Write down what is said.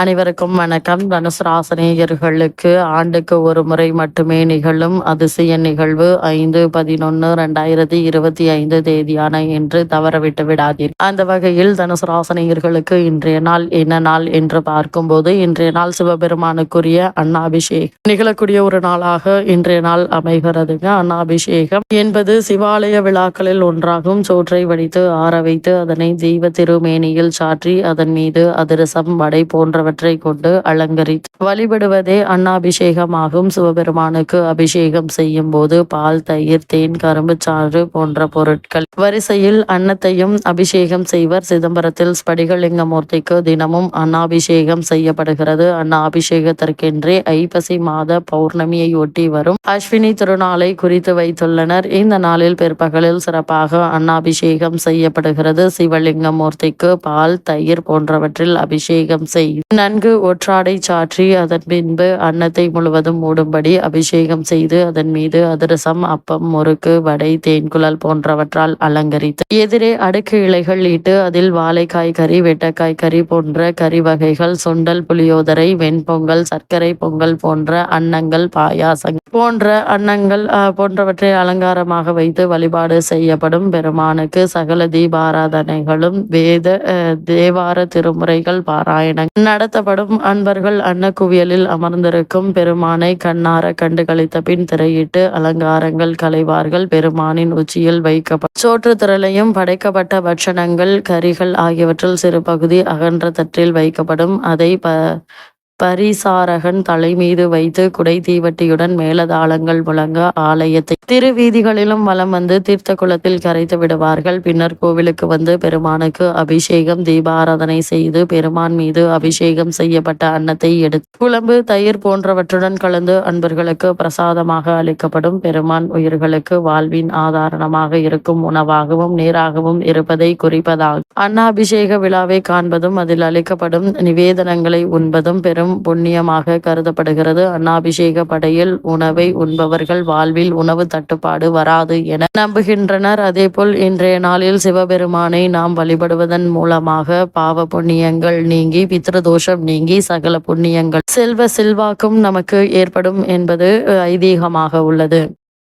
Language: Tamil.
அனைவருக்கும் வணக்கம். தனுசுராசனேயர்களுக்கு ஆண்டுக்கு ஒரு முறை மட்டுமே நிகழும் அதிசய நிகழ்வு ஐந்து பதினொன்னு ரெண்டாயிரத்தி இருபத்தி ஐந்து தேதியான என்று தவறவிட்டு விடாதீர். அந்த வகையில் தனுசுராசனேயர்களுக்கு இன்றைய நாள் என்ன நாள் என்று பார்க்கும்போது இன்றைய நாள் சிவபெருமானுக்குரிய அண்ணாபிஷேகம் நிகழக்கூடிய ஒரு நாளாக இன்றைய நாள் அமைகிறதுங்க. அண்ணாபிஷேகம் என்பது சிவாலய விழாக்களில் ஒன்றாகும். சோற்றை வடித்து ஆற வைத்து அதனை தெய்வ திருமேனியில் சாற்றி அதன் மீது அதிரசம் வடை போன்ற போன்றவற்றை கொண்டு அலங்கரித்து வழிபடுவதே அன்னாபிஷேகமாகும். சிவபெருமானுக்கு அபிஷேகம் செய்யும் போது பால் தயிர் தேன் கரும்பு சாறு போன்ற பொருட்கள். வரிசையில் அன்னத்தையும் அபிஷேகம் செய்வர். சிதம்பரத்தில் ஸ்படிகலிங்கமூர்த்திக்கு தினமும் அன்னாபிஷேகம் செய்யப்படுகிறது. அன்னாபிஷேகத்திற்கென்றே ஐப்பசி மாத பௌர்ணமியை ஒட்டி வரும். அஸ்வினி திருநாளை குறித்து வைத்துள்ளனர். இந்த நாளில் பிற்பகலில் சிறப்பாக அன்னாபிஷேகம் செய்யப்படுகிறது. சிவலிங்கமூர்த்திக்கு பால் தயிர் போன்றவற்றில் அபிஷேகம் செய் நன்கு ஒற்றாடை சாற்றி அதன் பின்பு அன்னத்தை முழுவதும் மூடும்படி அபிஷேகம் செய்து அதன் மீது அதிரசம் அப்பம் முறுக்கு வடை தேன்குழல் போன்றவற்றால் அலங்கரித்து எதிரே அடுக்கு இலைகள் இட்டு அதில் வாழைக்காய் கறி வெட்டைக்காய் கறி போன்ற கறி வகைகள் சுண்டல் புளியோதரை வெண்பொங்கல் சர்க்கரை பொங்கல் போன்ற அன்னங்கள் பாயாசங்கள் போன்ற அன்னங்கள் போன்றவற்றை அலங்காரமாக வைத்து வழிபாடு செய்யப்படும். பெருமானுக்கு சகல தீபாராதனைகளும் வேத தேவார திருமுறைகள் பாராயணங்கள் நடத்தப்படும் அன்பர்கள் அன்னக்குவியலில் அமர்ந்திருக்கும் பெருமானை கண்ணார கண்டு கழித்த பின் திரையிட்டு அலங்காரங்கள் களைவார்கள் பெருமானின் உச்சியில் வைக்கப்படும் சோற்று திரளையும் படைக்கப்பட்ட பட்சணங்கள் கரிகள் ஆகியவற்றில் சிறு பகுதி அகன்ற தட்டில் வைக்கப்படும். அதை ப பரிசாரகன் தலை மீது வைத்து குடை தீவட்டியுடன் மேலதாளங்கள் முழங்க ஆலயத்தை திருவீதிகளிலும் வலம் வந்து தீர்த்த குளத்தில் கரைத்து விடுவார்கள். பின்னர் கோவிலுக்கு வந்து பெருமானுக்கு அபிஷேகம் தீபாராதனை செய்து பெருமான் மீது அபிஷேகம் செய்யப்பட்ட அன்னத்தை எடுத்து குழம்பு தயிர் போன்றவற்றுடன் கலந்து அன்பர்களுக்கு பிரசாதமாக அளிக்கப்படும். பெருமான் உயிர்களுக்கு வாழ்வின் ஆதாரணமாக இருக்கும். உணவாகவும் நீராகவும் இருப்பதை குறிப்பதாகும் அன்னாபிஷேக விழாவை காண்பதும் அதில் அளிக்கப்படும் நிவேதனங்களை உண்பதும் பெரும் புண்ணியமாக கருதப்படுகிறது. அன்னாபிஷேக படையில் உணவை உண்பவர்கள் வாழ்வில் உணவு தட்டுப்பாடு வராது என நம்புகின்றனர். அதேபோல் இன்றைய நாளில் சிவபெருமானை நாம் வழிபடுவதன் மூலமாக பாவ புண்ணியங்கள் நீங்கி பித்ருதோஷம் நீங்கி சகல புண்ணியங்கள் செல்வ செல்வாக்கும் நமக்கு ஏற்படும் என்பது ஐதீகமாக உள்ளது.